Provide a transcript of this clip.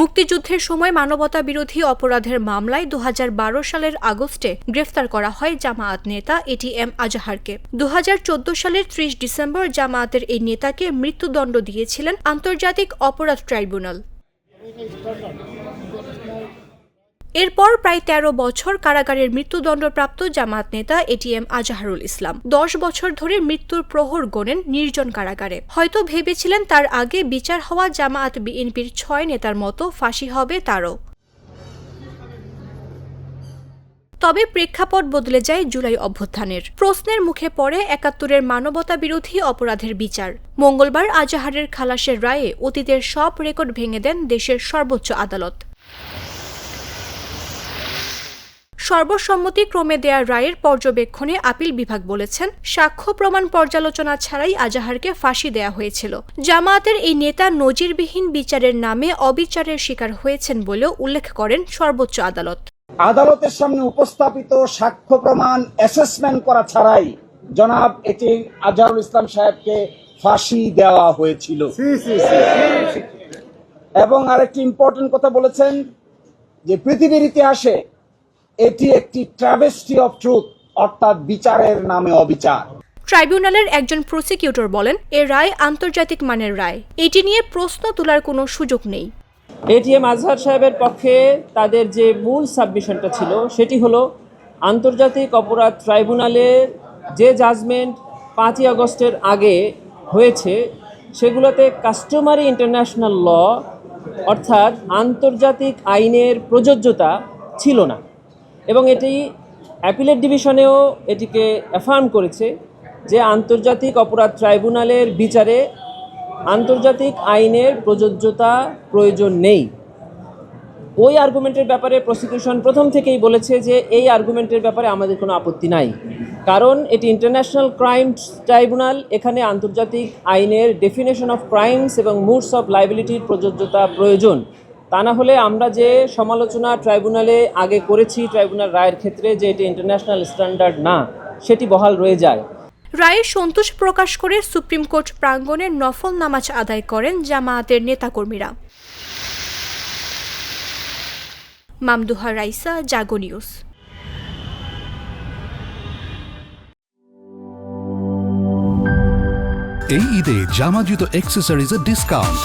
মুক্তিযুদ্ধের সময় মানবতা বিরোধী অপরাধের মামলায় দু হাজার বারো সালের আগস্টে গ্রেফতার করা হয় জামায়াত নেতা এটি এম আজাহারকে। দুহাজার চোদ্দ সালের ত্রিশ ডিসেম্বর জামায়াতের এই নেতাকে মৃত্যুদণ্ড দিয়েছিলেন আন্তর্জাতিক অপরাধ ট্রাইব্যুনাল। এরপর প্রায় ১৩ বছর কারাগারের মৃত্যুদণ্ডপ্রাপ্ত জামাত নেতা এটিএম আজাহারুল ইসলাম। দশ বছর ধরে মৃত্যুর প্রহর গোনেন নির্জন কারাগারে। হয়তো ভেবেছিলেন তার আগে বিচার হওয়া জামাত বিএনপির ছয় নেতার মতো ফাঁসি হবে তারও। তবে প্রেক্ষাপট বদলে যায় জুলাই অভ্যুত্থানের। প্রশ্নের মুখে পড়ে একাত্তরের মানবতা বিরোধী অপরাধের বিচার। মঙ্গলবার আজাহারের খালাসের রায়ে অতীতের সব রেকর্ড ভেঙে দেন দেশের সর্বোচ্চ আদালত। সর্বসম্মতিক্রমে দেয়া রায়ের পর্যবেক্ষণে আপিল বিভাগ বলেছেন সাক্ষ্য প্রমাণ পর্যালোচনা ছাড়াই আজাহারকে ফাঁসি দেয়া হয়েছিল। জামায়াতের এই নেতা নজিরবিহীন বিচারের নামে অবিচারের শিকার হয়েছেন বলেও উল্লেখ করেন সর্বোচ্চ আদালত। আদালতের সামনে উপস্থাপিত সাক্ষ্য প্রমাণ অ্যাসেসমেন্ট করা ছাড়াই জনাব এটি আজহারুল ইসলাম সাহেবকে ফাঁসি দেওয়া হয়েছিল। এবং আরেকটি ইম্পর্টেন্ট কথা বলেছেন যে পৃথিবীর ইতিহাসে এটি একটি ট্রাভেস্টি অফ ট্রুথ অর্থাৎ বিচারের নামে অবিচার। ট্রাইব্যুনালের একজন প্রসিকিউটর বলেন এ রায় আন্তর্জাতিক মানের রায়। এটি নিয়ে প্রশ্ন তোলার কোনো সুযোগ নেই। এটিএম আজহার সাহেবের পক্ষে তাদের যে মূল সাবমিশনটা ছিল সেটি হলো আন্তর্জাতিক অপরাধ ট্রাইব্যুনালের যে জাজমেন্ট পাঁচই আগস্টের আগে হয়েছে সেগুলোতে কাস্টমারি ইন্টারন্যাশনাল ল অর্থাৎ আন্তর্জাতিক আইনের প্রযোজ্যতা ছিল না। এবং এটি অ্যাপিলেট ডিভিশনেও এটিকে অ্যাফার্ম করেছে যে আন্তর্জাতিক অপরাধ ট্রাইব্যুনালের বিচারে আন্তর্জাতিক আইনের প্রযোজ্যতা প্রয়োজন নেই। ওই আর্গুমেন্টের ব্যাপারে প্রসিকিউশন প্রথম থেকেই বলেছে যে এই আর্গুমেন্টের ব্যাপারে আমাদের কোনো আপত্তি নাই। কারণ এটি ইন্টারন্যাশনাল ক্রাইম ট্রাইব্যুনাল এখানে আন্তর্জাতিক আইনের ডেফিনেশন অফ ক্রাইমস এবং মুডস অফ লাইবিলিটির প্রযোজ্যতা প্রয়োজন। তা না হলে আমরা যে সমালোচনা ট্রাইব্যুনালে আগে করেছি ট্রাইব্যুনাল রায়ের ক্ষেত্রে যে এটি ইন্টারন্যাশনাল স্ট্যান্ডার্ড না সেটি বহাল রয়ে যায়। রায়ে সন্তোষ প্রকাশ করে সুপ্রিম কোর্ট প্রাঙ্গণে নফল নামাজ আদায় করেন জামায়াতের নেতাকর্মীরা। মামদুহা রাইসা জাগো নিউজ। এই ঈদে জামা জুতো অ্যাক্সেসরিজের ডিসকাউন্ট